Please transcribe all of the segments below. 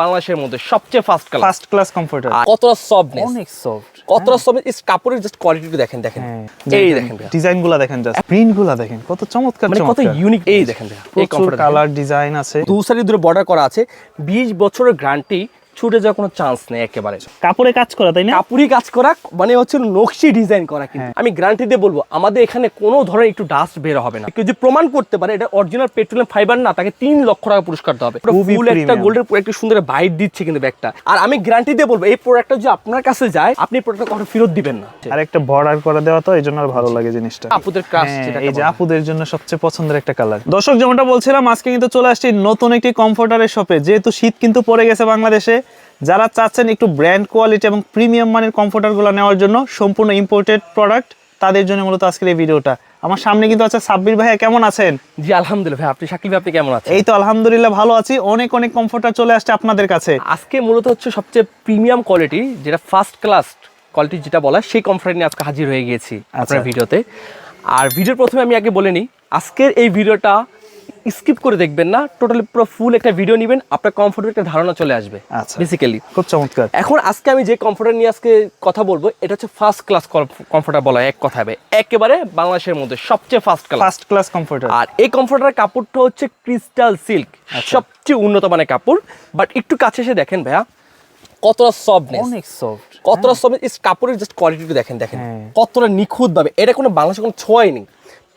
বাংলাদেশের মধ্যে সবচেয়ে first class first class comforter কতটা সফটনেস অনেক সফট কতটা সফট ইস কাপড়ের জাস্ট কোয়ালিটি দেখেন দেখেন। এই দেখেন ডিজাইনগুলো ডিজাইনগুলা দেখেন জাস্ট প্রিন্টগুলো দেখেন কত চমৎকার মানে কত ইউনিক এই দেখেন এই কমফোর্টার কালার ডিজাইন আছে। দু সাইডে দূরে বর্ডার করা আছে। 20 বছরের গ্যারান্টি ছুটে যাওয়ার কোনো চান্স নেই একেবারে। কাপড়ে কাজ করা তাই না? কাপুরি কাজ করা মানে হচ্ছে নকশি ডিজাইন করা কিন্তু। হ্যাঁ। আমি গ্যারান্টি দিয়ে বলব আমাদের এখানে কোনো ধরনের একটু ডাস্ট বের হবে না। কেউ যদি প্রমাণ করতে পারে এটা অরিজিনাল পেট্রোলিয়াম ফাইবার না তাকে তিন লক্ষ টাকা পুরস্কার দেওয়া হবে। ফুল একটা গোল্ডের পুরো একটা সুন্দর বাইট দিচ্ছে কিন্তু ব্যাগটা আর আমি গ্যারান্টি দিয়ে বলব এই প্রোডাক্টটা যদি আপনার কাছে যায় আপনি প্রোডাক্টটা কখনো ফেরত দিবেন না। আর একটা বর্ডার করে দেওয়া তো এই জন্য ভালো লাগে জিনিসটা। আপুদের ক্রাশ হ্যাঁ, এই যে আপুদের জন্য সবচেয়ে পছন্দের একটা কালার দর্শক যেমনটা বলছিলাম আজকে কিন্তু চলে আসছি নতুন একটি কমফোর্টারের শপে যেহেতু শীত কিন্তু পড়ে গেছে বাংলাদেশে যারা চাচ্ছেন একটু ব্র্যান্ড কোয়ালিটি এবং প্রিমিয়াম মানের কমফোর্টারগুলো নেওয়ার জন্য সম্পূর্ণ ইম্পোর্টেড প্রোডাক্ট তাদের জন্য মূলত আজকের এই ভিডিওটা। আমার সামনে কিন্তু আছে সাব্বির ভাইয়া কেমন আছেন? জি আলহামদুলিল্লাহ ভাই আপনি শাকিল ভাই আপনি কেমন আছেন? এই তো আলহামদুলিল্লাহ ভালো আছি। অনেক অনেক কমফোর্টার চলে আসছে আপনাদের কাছে। আজকে মূলত হচ্ছে সবচেয়ে প্রিমিয়াম কোয়ালিটি যেটা ফার্স্ট ক্লাস কোয়ালিটি যেটা বলা সেই কমফোর্ট নিয়ে আজকে হাজির হয়ে গিয়েছি আপনার আচ্ছা। ভিডিওতে। আর ভিডিওর প্রথমে আমি আগে বলে নিই আজকের এই ভিডিওটা স্কিপ করে দেখবেন না টোটালি পুরো ফুল একটা ভিডিও নেবেন আপনার কমফোর্টের একটা ধারণা চলে আসবে আচ্ছা। বেসিক্যালি খুব চমৎকার। এখন আজকে আমি যে কমফোর্টার নিয়ে আজকে কথা বলব এটা হচ্ছে ফার্স্ট ক্লাস কমফোর্টার বলা হয় এক কথা হবে। একেবারে বাংলাদেশের মধ্যে সবচেয়ে first class first class comforter আর এই কমফোর্টার কাপড়টা হচ্ছে ক্রিস্টাল সিল্ক আচ্ছা। সবচেয়ে উন্নত মানের কাপড়। বাট একটু কাছে এসে দেখেন ভাইয়া কতটা সফটনেস অনেক সফট কতটা সফট ইস কাপড়ের জাস্ট কোয়ালিটি দেখেন দেখেন। হ্যাঁ। কতটা নিখুঁত ভাবে এটা কোনো বাংলাদেশে কোনো ছোঁয়াই নেই।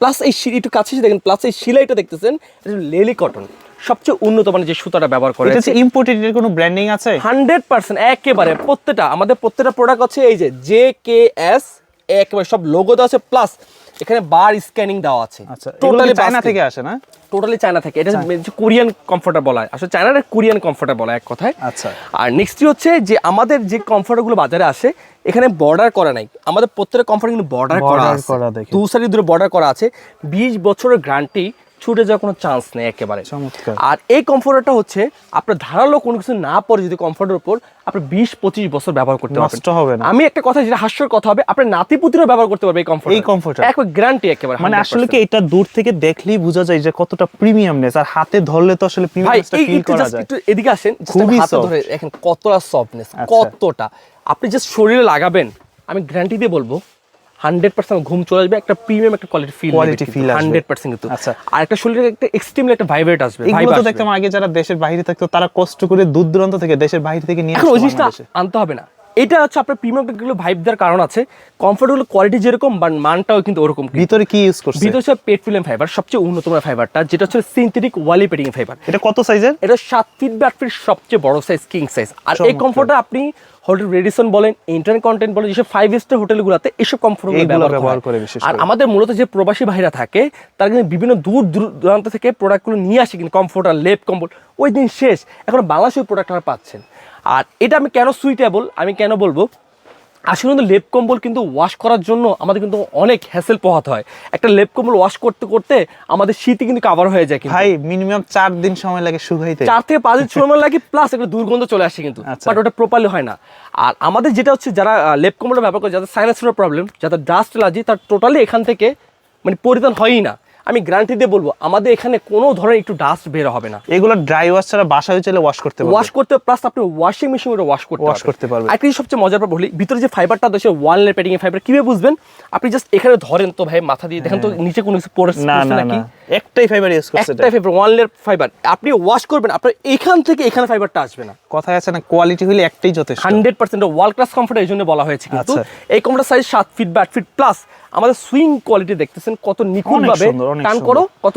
প্লাস এই একটু কাছে দেখেন প্লাস এই সিলাইটা দেখতেছেন এটা লেলি কটন সবচেয়ে উন্নত মানের যে সুতাটা ব্যবহার করে এটা ইম্পোর্টেড এর কোনো ব্র্যান্ডিং আছে? হান্ড্রেড পার্সেন্ট একেবারে প্রত্যেকটা আমাদের প্রত্যেকটা প্রোডাক্ট আছে এই যে জে কে এস একেবারে সব লোগো দেওয়া আছে প্লাস এখানে বার স্ক্যানিং দেওয়া আছে। আচ্ছা টোটালি চায়না থেকে আসে না? টোটালি চায়না থেকে। এটা কোরিয়ান কমফোর্টার বলা হয়। আসলে চায়নার কোরিয়ান কমফোর্টার বলা হয় এক কথায়। আচ্ছা। আর নেক্সটই হচ্ছে যে আমাদের যে কমফোর্টারগুলো বাজারে আসে এখানে বর্ডার করা নাই। আমাদের প্রত্যেকটা কমফোর্ট কিন্তু বর্ডার করা আছে। দু সাইডে দুটো বর্ডার করা আছে। 20 বছরের গ্যারান্টি ছুটে যাওয়ার কোনো চান্স নেই একেবারে। আর এই কমফোর্টারটা হচ্ছে আপনার ধারালো কোনো কিছু না পড়ে যদি কমফোর্টের উপর আপনি বিশ পঁচিশ বছর ব্যবহার করতে পারবেন। হবে আমি একটা কথা যেটা হাস্যর কথা হবে আপনার নাতিপুতিরও ব্যবহার করতে পারবে এই কমফোর্ট এই comforter? একবার গ্যারান্টি একেবারে মানে আসলে কি এটা দূর থেকে দেখলেই বোঝা যায় যে কতটা প্রিমিয়াম প্রিমিয়ামনেস আর হাতে ধরলে তো আসলে প্রিমিয়ামনেসটা ফিল করা যায়। একটু এদিকে আসেন খুবই ধরে দেখেন কতটা সফটনেস আচ্ছা। কতটা। আপনি যে শরীরে লাগাবেন আমি গ্যারান্টি দিয়ে বলব হান্ড্রেড পার্সেন্ট ঘুম চলে আসবে একটা প্রিমিয়াম একটা quality feel quality feel hundred percent কিন্তু। আচ্ছা। আর একটা শরীরে একটা এক্সট্রিমলি একটা ভাইব্রেট আসবে এগুলো তো দেখতাম আগে যারা দেশের বাইরে থাকতো তারা কষ্ট করে দূর দূরান্ত থেকে দেশের বাইরে থেকে নিয়ে ওই আসতো জিনিসটা আনতে হবে না। এটা হচ্ছে আপনার প্রিমিয়ামগুলো ভাইব দেওয়ার কারণ আছে। কমফোর্টেবল কোয়ালিটি যেরকম বাট মানটাও কিন্তু ওরকম ভিতরে কি ইউজ করছে? ভিতরে হচ্ছে পেট্রোলিয়াম ফাইবার সবচেয়ে উন্নত মানের ফাইবারটা যেটা হচ্ছে সিনথেটিক ওয়ালি পেটিং ফাইবার এটা কত সাইজের এটা সাত ফিট আট ফিট সবচেয়ে বড় সাইজ কিং সাইজ আর এই। কমফোর্টটা আপনি হোটেল রেডিসন বলেন ইন্টারনেট কন্টেন্ট বলেন যেসব ফাইভ স্টার হোটেলগুলোতে এসব কমফোর্ট এইগুলো ব্যবহার করে আর আমাদের মূলত যে প্রবাসী ভাইরা থাকে তারা কিন্তু বিভিন্ন দূর দূর দূরান্ত থেকে প্রোডাক্টগুলো নিয়ে আসে কিন্তু কমফোর্ট আর লেপ কমফোর্ট ওই দিন শেষ। এখন বাংলাদেশে ওই প্রোডাক্ট আপনারা পাচ্ছেন। আর এটা আমি কেন সুইটেবল আমি কেন বলব? আসলে কিন্তু লেপ কম্বল কিন্তু ওয়াশ করার জন্য আমাদের কিন্তু অনেক হ্যাসেল পোহাতে হয়। একটা লেপ কম্বল ওয়াশ করতে করতে আমাদের শীতে কিন্তু কাভার হয়ে যায় ভাই মিনিমাম চার দিন সময় লাগে শুকাইতে। চার থেকে পাঁচ দিন সময় লাগে প্লাস একটা দুর্গন্ধ চলে আসে কিন্তু। আচ্ছা। বাট ওটা প্রপারলি হয় না। আর আমাদের যেটা হচ্ছে যারা লেপ কম্বলটা ব্যবহার করে যাদের সাইনাসের প্রবলেম যাদের ডাস্ট অ্যালার্জি তার টোটালি এখান থেকে মানে পরিধান হয়ই না। আমি গ্যারান্টি দিয়ে বলব আমাদের এখানে কোনো ধরনের একটু ডাস্ট বের হবে না। এগুলো ড্রাই ওয়াশ ছাড়া বাসায় চলে ওয়াশ করতে ওয়াশ করতে প্লাস আপনি ওয়াশিং মেশিন ওটা ওয়াশ করতে Wash করতে পারবে। আর কিছু সবচেয়ে মজার ব্যাপার বলি ভিতরে যে ফাইবারটা দেশে ওয়ালের প্যাডিং এর ফাইবার কীভাবে বুঝবেন? আপনি জাস্ট এখানে ধরেন তো ভাই মাথা দিয়ে দেখেন তো নিচে কোনো কিছু পড়ে না না নাকি? একটাই ফাইবার ইউজ করছে একটাই ফাইবার ওয়ালের ফাইবার আপনি ওয়াশ করবেন আপনার এখান থেকে এখানে ফাইবারটা আসবে না। কথায় আছে না কোয়ালিটি হলে একটাই যথেষ্ট। Hundred percent world class comfort এই জন্য বলা হয়েছে কিন্তু আচ্ছা। এই কমফোর্টার সাইজ সাত ফিট বা আট ফিট প্লাস আমাদের সুইং কোয়ালিটি দেখতেছেন কত নিখুঁত ভাবে সুন্দর, অনেক টান করো কত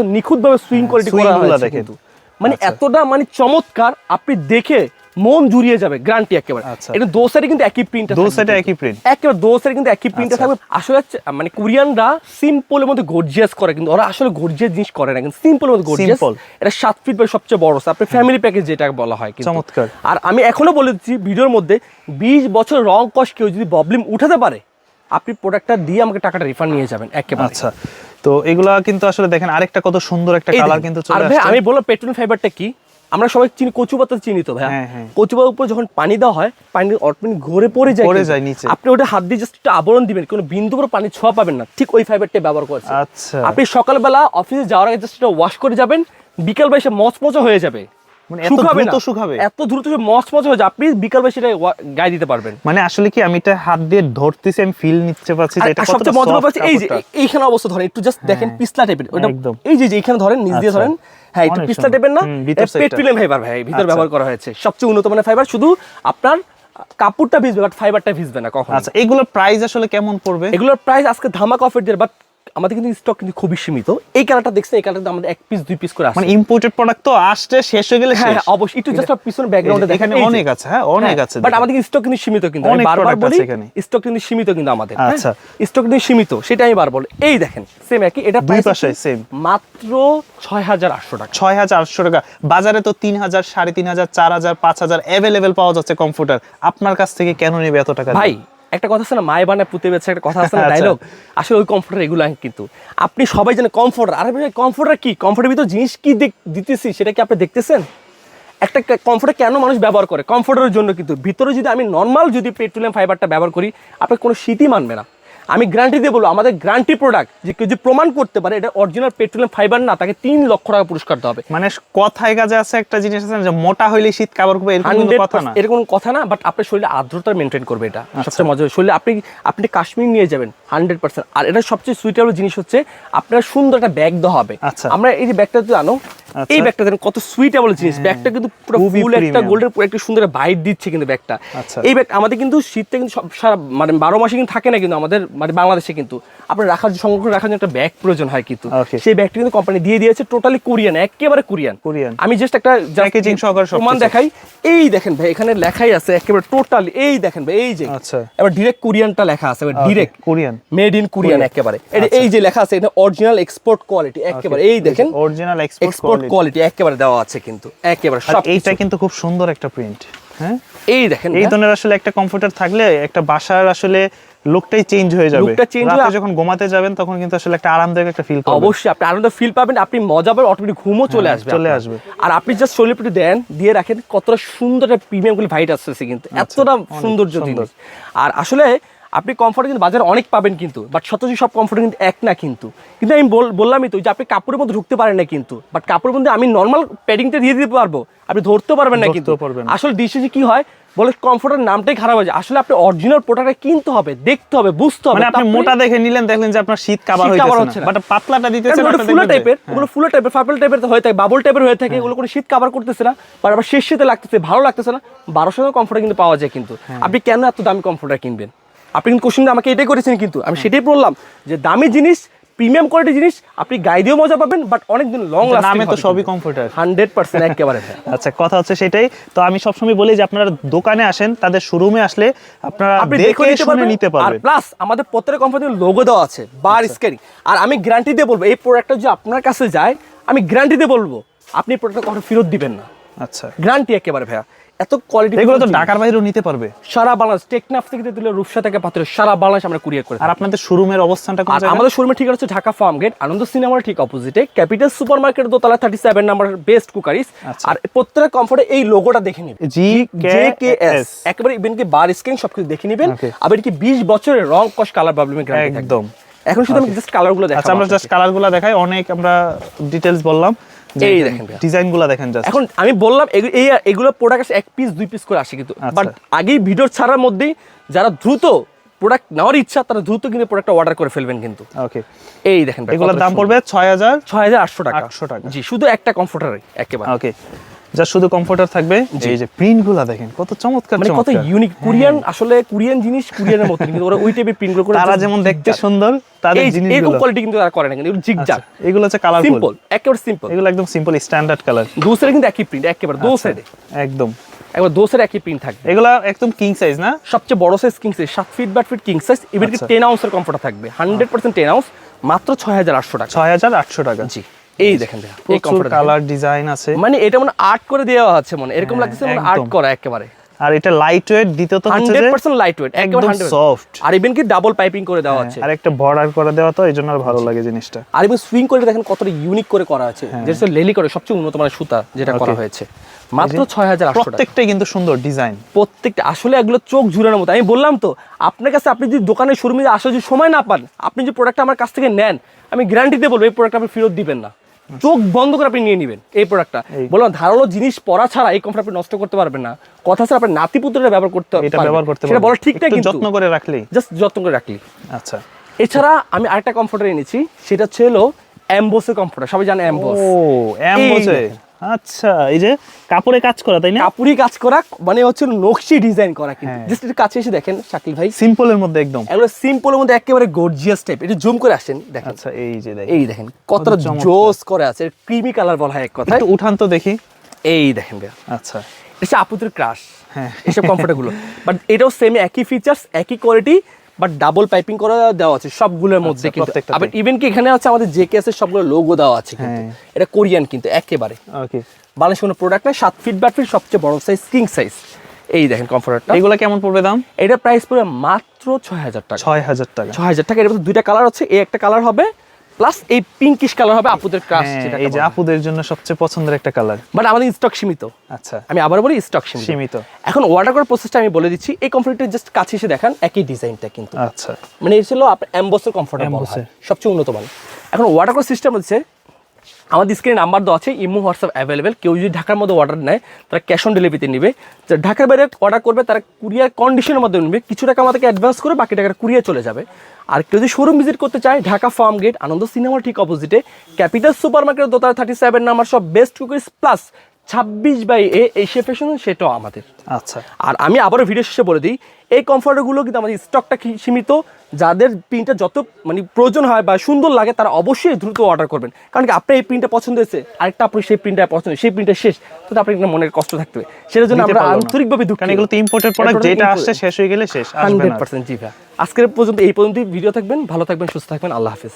সুইং কোয়ালিটি করা হয়েছে কিন্তু। মানে আচ্ছা। এতটা মানে চমৎকার আপনি দেখে মন জুড়িয়ে যাবে গ্যারান্টি একেবারে। আচ্ছা। এটা দো সাইডে কিন্তু একই প্রিন্ট দু সাইডে একই প্রিন্ট একেবারে দো সাইডে কিন্তু একই প্রিন্টে আচ্ছা। থাকবে। আসলে মানে কোরিয়ানরা সিম্পলের মধ্যে গর্জিয়াস করে কিন্তু ওরা আসলে গর্জিয়াস জিনিস করে না কিন্তু সিম্পলের মধ্যে গর্জিয়াস এটা সাত ফিট বাই সবচেয়ে বড়। আপনি ফ্যামিলি প্যাকেজ যেটা বলা হয় চমৎকার। আর আমি এখনও বলে দিচ্ছি ভিডিওর মধ্যে বিশ বছর রং কষ কেউ যদি প্রবলেম উঠাতে পারে আপনি প্রোডাক্টটা দিয়ে আমাকে টাকাটা রিফান্ড নিয়ে যাবেন একেবারে। আচ্ছা। তো এগুলা কিন্তু আসলে দেখেন আরেকটা কত সুন্দর একটা কালার কিন্তু চলে আসছে। আমি বললাম পেট্রোল ফাইবারটা কি? আমরা সবাই চিনি কচু পাতা চিনি তো ভাই হ্যাঁ, হ্যাঁ। কচু পাতার উপর যখন পানি দেওয়া হয় পানি অটোমেটিক ঘরে পড়ে যায় পড়ে যায় নিচে। আপনি ওটা হাত দিয়ে জাস্ট একটু আবরণ দিবেন কোনো বিন্দু করে পানি ছোঁয়া পাবেন না। ঠিক ওই ফাইবারটা ব্যবহার করছে। আচ্ছা। আপনি সকালবেলা অফিসে যাওয়ার আগে জাস্ট ওয়াশ করে যাবেন বিকেল বা এসে মচমচা হয়ে যাবে। এত দ্রুত শুকাবে? এত দ্রুত মচ মচ হয়ে যায় আপনি বিকাল বেশি গায়ে দিতে পারবেন। মানে আসলে কি আমি এটা হাত দিয়ে ধরতেছি আমি ফিল নিতে পারছি এটা সবচেয়ে মজার ব্যাপার এই যে এইখানে অবস্থা ধরেন একটু জাস্ট দেখেন পিছলা টাইপের ওটা এই যে যে এইখানে ধরেন নিচ দিয়ে আচ্ছা। ধরেন হ্যাঁ একটু পিছলা টাইপের না ফাইবার ভাই ভিতর আচ্ছা। ব্যবহার করা হয়েছে। সবচেয়ে উন্নত মানের ফাইবার শুধু আপনার কাপড়টা ভিজবে বাট ফাইবারটা ভিজবে না কখন আচ্ছা এগুলোর প্রাইস আসলে কেমন পড়বে? এগুলোর প্রাইস আজকে ধামাক অফার দিয়ে বাট আমাদের কিন্তু স্টক কিন্তু খুবই সীমিত। এই কালারটা দেখছেন এই কালারটা আমাদের এক পিস দুই পিস করে আসে মানে ইম্পোর্টেড প্রোডাক্ট তো আসছে শেষ হয়ে গেলে হ্যাঁ হ্যাঁ, অবশ্যই। একটু জাস্ট পিছনে ব্যাকগ্রাউন্ডে দেখেন অনেক আছে হ্যাঁ অনেক আছে বাট আমাদের স্টক কিন্তু সীমিত কিন্তু। আমি অনেক বারবার বলি আছে এখানে। স্টক কিন্তু সীমিত কিন্তু আমাদের। আচ্ছা। স্টক কিন্তু সীমিত সেটা আমি বার বলি। এই দেখেন সেম একই এটা দুই পাশে same। মাত্র ছয় হাজার আটশো টাকা। ছয় হাজার আটশো টাকা। বাজারে তো তিন হাজার সাড়ে তিন হাজার চার হাজার পাঁচ হাজার অ্যাভেলেবেল পাওয়া যাচ্ছে কম্পিউটার আপনার কাছ থেকে কেন নেবে এত টাকা? ভাই একটা কথা আছে না মায় বানায় পুঁতে বেছে একটা কথা আছে না আচ্ছা। ডায়লগ আসলে ওই কমফোর্টার এগুলো কিন্তু। আপনি সবাই জানেন কমফোর্ট আর ভাই কমফোর্টার কি? কমফোর্টের ভিতর জিনিস কি দিতেছি সেটা কি আপনি দেখতেছেন? একটা কমফোর্টার কেন মানুষ ব্যবহার করে? কমফোর্টের জন্য কিন্তু। ভিতরে যদি আমি নর্মাল যদি পেট্রোলিয়াম ফাইবারটা ব্যবহার করি আপনার কোনো শীতই মানবে না। আমি গ্যারান্টি দিয়ে বলব আমাদের গ্যারান্টি প্রোডাক্ট যে কেউ যদি প্রমাণ করতে পারে এটা অরিজিনাল পেট্রোলিয়াম ফাইবার না তাকে তিন লক্ষ টাকা পুরস্কার দেওয়া হবে মানে কথায় কাজে আছে একটা জিনিস আছে যে মোটা হইলে শীত কাপড় করবে এরকম কিন্তু 100% কথা না এরকম কথা না বাট আপনার শরীরে আর্দ্রতা মেনটেন করবে এটা সবচেয়ে মজা শরীরে আপনি আপনি কাশ্মীর নিয়ে যাবেন হান্ড্রেড পার্সেন্ট আর এটা সবচেয়ে সুইটেবল জিনিস হচ্ছে আপনার সুন্দর একটা ব্যাগ দেওয়া হবে আচ্ছা। আমরা এই যে ব্যাগটা যদি আনো আচ্ছা। এই ব্যাগটা দেখেন কত সুইটেবল জিনিস। ব্যাগটা কিন্তু পুরো ফুল একটা গোল্ডের পুরো একটা সুন্দর বাইট দিচ্ছে কিন্তু ব্যাগটা। আচ্ছা। এই ব্যাগ আমাদের কিন্তু শীতটা কিন্তু সব- সারা মানে বারো মাসে কিন্তু থাকে না কিন্তু আমাদের মানে বাংলাদেশে কিন্তু। আপনার রাখার সংরক্ষণ রাখার জন্য একটা ব্যাগ প্রয়োজন হয় কিন্তু। সেই ব্যাগটা কিন্তু কোম্পানি দিয়ে দিয়েছে টোটালি কোরিয়ান একেবারে কোরিয়ান কোরিয়ান। আমি জাস্ট একটা Packaging সহকারে। প্রমাণ দেখাই। এই দেখেন ভাই এখানে লেখাই আছে একেবারে টোটাল এই দেখেন ভাই এই যে। আচ্ছা। এবার ডিরেক্ট কোরিয়ানটা লেখা আছে এবার direct Korean made in Korean একেবারে। এই যে লেখা আছে এটা অরিজিনাল এক্সপোর্ট কোয়ালিটি একেবারে। এই দেখেন। অরিজিনাল এক্সপোর্ট এক্সপোর্ট কোয়ালিটি একেবারে দেওয়া আছে কিন্তু একেবারে সব এইটা কিন্তু খুব সুন্দর একটা প্রিন্ট হ্যাঁ? এই দেখেন এই ধরনের আসলে একটা কম্পিউটার থাকলে একটা বাসার আসলে লুকটাই চেঞ্জ হয়ে যাবে। রাতে হয়ে- যখন ঘুমাতে যাবেন তখন কিন্তু আসলে একটা আরামদায়ক একটা ফিল অবশ্যই আপনি আনন্দ ফিল পাবেন আপনি মজা পাবেন অটোমেটিক ঘুমও চলে আসবে চলে আসবে। আর আপনি জাস্ট শরীরে একটু দেন দিয়ে রাখেন কতটা সুন্দর একটা প্রিমিয়াম গুলি ভাইট আসতেছে কিন্তু। এতটা সুন্দর সুন্দর। জিনিস। আর আসলে আপনি কমফোর্ট কিন্তু বাজারে অনেক পাবেন কিন্তু বাট সত্যি সব কমফোর্ট কিন্তু এক না কিন্তু। কিন্তু আমি বল- বললামই তো যে আপনি কাপড়ের মধ্যে ঢুকতে পারেন না কিন্তু বাট কাপড়ের মধ্যে আমি নর্মাল প্যাডিংটা দিয়ে দিতে পারব। আপনি ধরতে পারবেন না কিন্তু। আসলে ডিসিজি কি হয় বলে কমফোর্টের নামটাই খারাপ হয়ে যায়। আসলে আপনি অরিজিনাল প্রোডাক্টটা কিনতে হবে দেখতে হবে বুঝতে হবে। মানে আপনি মোটা দেখে নিলেন দেখলেন যে আপনার শীত কাবার শীত কাভার হইতেছে হচ্ছে না। না। বাট পাতলাটা কারণ ওটা ফুলো টাইপের হ্যাঁ। ওগুলো ফুলো টাইপের পার্পল টাইপের হয়ে থাকে বাবল টাইপের হয়ে থাকে ওগুলো কোনো শীত কাভার করতেছে না। বা আবার শেষ শীতে লাগতেছে ভালো লাগতেছে না। বারোশো টাকা কমফোর্টার কিন্তু পাওয়া যায় কিন্তু। হ্যাঁ। আপনি কেন এত দামি কমফোর্টার কিনবেন? আপনি কিন্তু কোশ্চেন আমাকে এটাই করেছেন কিন্তু। আমি সেটাই বললাম যে দামি জিনিস প্রিমিয়াম কোয়ালিটি জিনিস আপনি দিয়েও মজা পাবেন বাট অনেক দিন লং নামে তো সবই কমফোর্টার হান্ড্রেড পার্সেন্ট একেবারে। আচ্ছা কথা হচ্ছে সেটাই। তো আমি সবসময় বলি যে আপনারা দোকানে আসেন তাদের শোরুমে আসলে আপনারা আপনি দেখে নিতে পারবেন। নিতে পারবেন আর প্লাস আমাদের প্রত্যেক কোম্পানির লোগো দেওয়া আছে বার আচ্ছা। স্ক্যানিং আর আমি গ্যারান্টি দিয়ে বলব এই প্রোডাক্টটা যদি আপনার কাছে যায় আমি গ্যারান্টি দিয়ে বলব আপনি প্রোডাক্টটা কখনো ফেরত দিবেন না। আচ্ছা। গ্যারান্টি একেবারে ভাইয়া। এত কোয়ালিটি এগুলো তো ঢাকার বাইরেও নিতে পারবে। সারা বাংলাদেশ টেকনাফ থেকে দিলে রূপসা থেকে পাত্র সারা বাংলাদেশ আমরা কুরিয়ার করে আর আপনাদের শোরুমের অবস্থানটা কোন জায়গায়? আমাদের শোরুমের ঠিকানা হচ্ছে ঢাকা ফার্ম গেট আনন্দ সিনেমার ঠিক অপোজিটে ক্যাপিটাল সুপার মার্কেট দোতলা thirty seven number best cookeries. আর প্রত্যেক কমফোর্টে এই লোগোটা দেখে নিবে জি জে কে এস একেবারে ইভেন কি বার স্ক্রিন সবকিছু দেখে নেবেন. আবার কি বিশ বছরের রং কস কালার প্রবলেম একদম। এখন শুধু আমি জাস্ট কালারগুলো আচ্ছা আমরা জাস্ট কালারগুলো দেখাই অনেক আমরা ডিটেইলস বললাম। এই দেখেন ডিজাইনগুলো দেখেন এখন আমি বললাম এই এগুলো প্রোডাক্ট এক পিস দুই পিস করে আসে কিন্তু। আচ্ছা। বাট আগেই ভিডিও ছাড়ার মধ্যেই যারা দ্রুত প্রোডাক্ট নেওয়ার ইচ্ছা তারা দ্রুত কিন্তু প্রোডাক্টটা অর্ডার করে ফেলবেন কিন্তু। ওকে এই দেখেন এগুলোর দাম। পড়বে ছয় হাজার ছয় হাজার আটশো টাকা। 800 টাকা। জি শুধু একটা কমফোর্টারে একেবারে। ওকে যা শুধু কমফোর্টার থাকবে এই যে প্রিন্টগুলো দেখেন কত চমৎকার মানে কত ইউনিক কোরিয়ান আসলে কোরিয়ান জিনিস কোরিয়ানের মতো কিন্তু ওরা ওই টাইপের প্রিন্ট করে তারা যেমন দেখতে সুন্দর তাদের এই এরকম কোয়ালিটি কিন্তু তারা করে না কিন্তু জিগজাগ আচ্ছা, এগুলো হচ্ছে কালারফুল সিম্পল একেবারে সিম্পল এগুলো একদম সিম্পল স্ট্যান্ডার্ড কালার দু সাইডে কিন্তু একই প্রিন্ট একেবারে দু সাইডে একদম। একবার দু সাইডে একই প্রিন্ট থাকবে। এগুলো একদম কিং সাইজ না? সবচেয়ে বড় সাইজ কিং সাইজ সাত feet but feet king size even কি আচ্ছা। টেন আউন্সের কমফোর্টার থাকবে। হান্ড্রেড পার্সেন্ট টেন আউন্স মাত্র ছয় হাজার আটশো টাকা। ছয় হাজার আটশো টাকা। জি। এই দেখেন এই কালার ডিজাইন আছে। মানে এটা মানে আর্ট করে দেওয়া আছে মানে এরকম হ্যাঁ, লাগতেছে মানে আর্ট করা একেবারে। আর এটা লাইট ওয়েট দ্বিতীয়ত হচ্ছে হান্ড্রেড যে পার্সেন্ট লাইট ওয়েট একদম সফট আর ইভেন কি ডাবল পাইপিং করে দেওয়া আছে আর একটা বর্ডার করে দেওয়া তো আর ভালো লাগে জিনিসটা। আর ইভেন সুইং করে দেখেন কতটা ইউনিক করে করা আছে। হ্যাঁ। যেটা লেলি করে সবচেয়ে উন্নত মানের সুতা যেটা করা হয়েছে। মাত্র ছয় হাজার আটশো টাকা। প্রত্যেকটাই কিন্তু সুন্দর ডিজাইন প্রত্যেকটা আসলে এগুলো চোখ ঝুরানোর মতো। আমি বললাম তো আপনার কাছে আপনি যদি দোকানে শোরুমে আসা যদি সময় না পান আপনি যে প্রোডাক্ট আমার কাছ থেকে নেন আমি গ্যারান্টি দিয়ে বলব এই প্রোডাক্ট আপনি ফেরত দিবেন না। চোখ বন্ধ করে আপনি নিয়ে নেবেন এই প্রোডাক্টটা। বললাম ধারালো জিনিস পরা ছাড়া এই কমফর্ট আপনি নষ্ট করতে পারবেন না। কথা ছাড়া আপনি নাতিপুত্রটা ব্যবহার করতে এটা ব্যবহার করতে সেটা। বলা ঠিক না কিন্তু যত্ন করে রাখলেই। জাস্ট যত্ন করে রাখলি আচ্ছা। এছাড়া আমি আরেকটা কমফোর্টার এনেছি। সেটা ছিল অ্যাম্বোসের কমফোর্টার সবাই জানে অ্যাম্বোস ও এমবোসে দেখেন। আচ্ছা এই যে কাপড়ে কাজ করা তাই না? কাপুরি কাজ করা মানে হচ্ছে নকশি ডিজাইন করা কিন্তু। হ্যাঁ। জাস্ট একটু কাছে এসে দেখেন শাকিল ভাই। সিম্পলের মধ্যে একদম। এগুলো সিম্পলের মধ্যে একেবারে গর্জিয়াস টাইপ এটা জুম করে আসেন দেখেন। আচ্ছা এই যে দেখ এই দেখেন কতটা। জোস করে আছে। ক্রিমি কালার বলা হয় এক কথায়। একটু উঠান তো দেখি। এই দেখেন ভাইয়া। আচ্ছা। এটা আপুদের ক্রাশ হ্যাঁ। এসব কমফোর্টেরগুলো বাট এটাও সেম একই ফিচার্স একই কোয়ালিটি বাট ডাবল পাইপিং করা দেওয়া আছে সবগুলোর মধ্যে কিন্তু। আচ্ছা, আবার ইভেন কি এখানে আছে আমাদের জে কে এর সবগুলো লোগো দেওয়া আছে কিন্তু। হ্যাঁ। এটা কোরিয়ান কিন্তু একেবারে। ওকে বাংলাদেশ কোনো প্রোডাক্ট না সাত ফিট বাট ফিট সবচেয়ে বড় সাইজ কিং সাইজ এই দেখেন কমফোর্টারটা এগুলো কেমন পড়বে দাম? এটা প্রাইস পড়বে মাত্র ছয় হাজার টাকা। ছয় হাজার টাকা। ছয় হাজার টাকা এর মধ্যে দুইটা কালার আছে এই একটা কালার হবে প্লাস এই পিঙ্কিশ কালার হবে আপুদের ক্রাশ হ্যাঁ, যেটা এই যে আপুদের জন্য সবচেয়ে পছন্দের একটা কালার বাট আমাদের স্টক সীমিত। আচ্ছা। আমি আবার বলি স্টক সীমিত। সীমিত। এখন অর্ডার করার প্রসেসটা আমি বলে দিচ্ছি এই কমফর্টটা জাস্ট কাছে এসে দেখান একই ডিজাইনটা কিন্তু। আচ্ছা। মানে এটা ছিল আপনার অ্যাম্বসের কমফর্ট সবচেয়ে উন্নত মান এখন অর্ডার করার সিস্টেম হচ্ছে আমাদের স্ক্রিনে নাম্বার দেওয়া আছে, ইমো হোয়াটসঅ্যাপ অ্যাভেলেবেল কেউ যদি ঢাকার মধ্যে অর্ডার নেয়, তারা ক্যাশ অন ডেলিভারিতে নেবে। ঢাকার বাইরে অর্ডার করবে, তারা কুরিয়ার কন্ডিশনের মধ্যে নেবে। কিছু টাকা আমাদেরকে অ্যাডভান্স করে বাকি টাকাটা কুরিয়ার চলে যাবে। আর কেউ যদি শোরুম ভিজিট করতে চায়, ঢাকা ফার্ম গেট আনন্দ সিনেমার ঠিক অপোজিটে ক্যাপিটাল সুপার মার্কেট দোতলা থার্টি সেভেন নাম্বার সব বেস্ট কুকিজ প্লাস ছাব্বিশ বাই এ এশিয়া ফ্যাশন সেটাও আমাদের। আচ্ছা। আর আমি আবারও ভিডিও শেষে বলে দিই এই কমফোর্টগুলো কিন্তু আমাদের স্টকটা সীমিত? যাদের প্রিন্টটা যত মানে প্রয়োজন হয় বা সুন্দর লাগে তারা অবশ্যই দ্রুত অর্ডার করবেন। কারণ কি আপনার এই প্রিন্টটা পছন্দ হয়েছে আরেকটা আপনার সেই প্রিন্টটা পছন্দ সেই প্রিন্টটা শেষ তো আপনার একটা মনের কষ্ট থাকবে সেটার জন্য আমরা আন্তরিকভাবে দুঃখ কারণ এগুলো তো ইম্পোর্টেড প্রোডাক্ট যেটা আসছে শেষ হয়ে গেলে শেষ আসবে হান্ড্রেড না পার্সেন্ট জি ভাই। আজকের পর্যন্ত এই পর্যন্তই। ভিডিও থাকবেন ভালো থাকবেন সুস্থ থাকবেন। আল্লাহ হাফিজ।